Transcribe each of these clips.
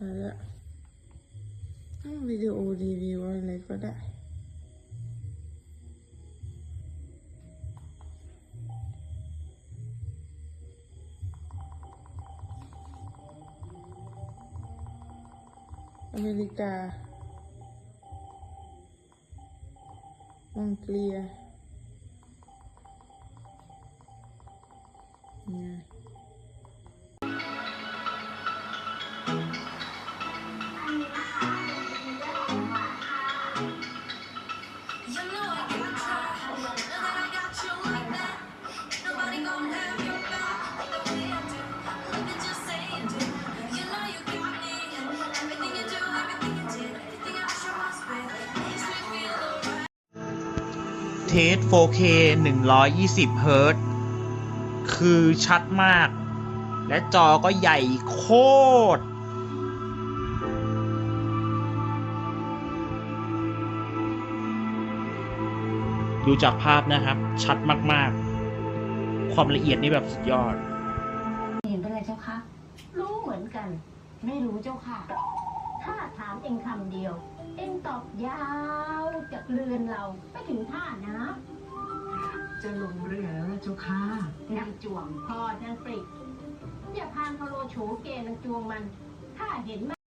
ไปละอ้าววิดีโอรีวิวอะไรก็ได้อเมริกามองโกเลียเนี่ย เทส 4K 120เฮิรตคือชัดมาก และจอก็ใหญ่โคตร ดูจากภาพนะครับ ชัดมากๆ ความละเอียดนี่แบบสุดยอด เห็นเป็นไรเจ้าคะ รู้เหมือนกัน ไม่รู้เจ้าค่ะ ถ้าถามเองคำเดียว เองตอบยาวจากเรือนเราไปถึงท่าน้จะลงเรือแล้วนะเจ้าค่ะำนางจวงพอนางปริกอย่าพานพะโลโฉเกนางจวงมัน ถ้าเห็นมัน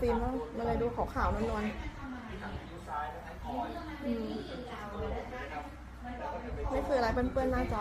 ฟิล์มมันเลยดูขาวๆนวลๆอืมนี่คืออะไรเปื้อนๆหน้าจอ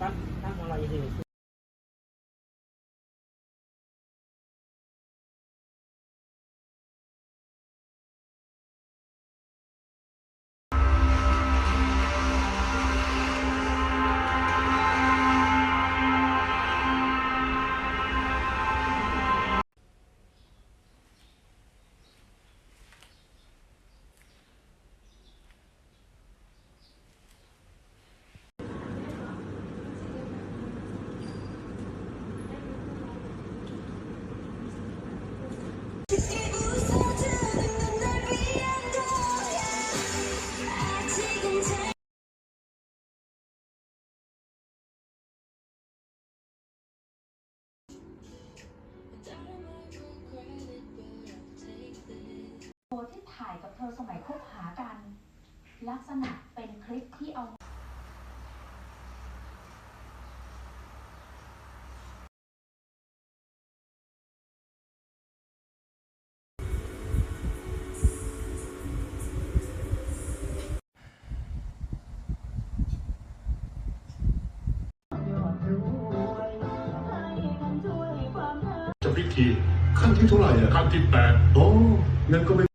เนี่ยตั้งตั้ายกับเธอสมัยคบหากัน ลักษณะเป็นคลิปที่เอาจะพิธีขั้นที่เท่าไหร่อะขั้นที่แปดโอ้งั้นก็ไม่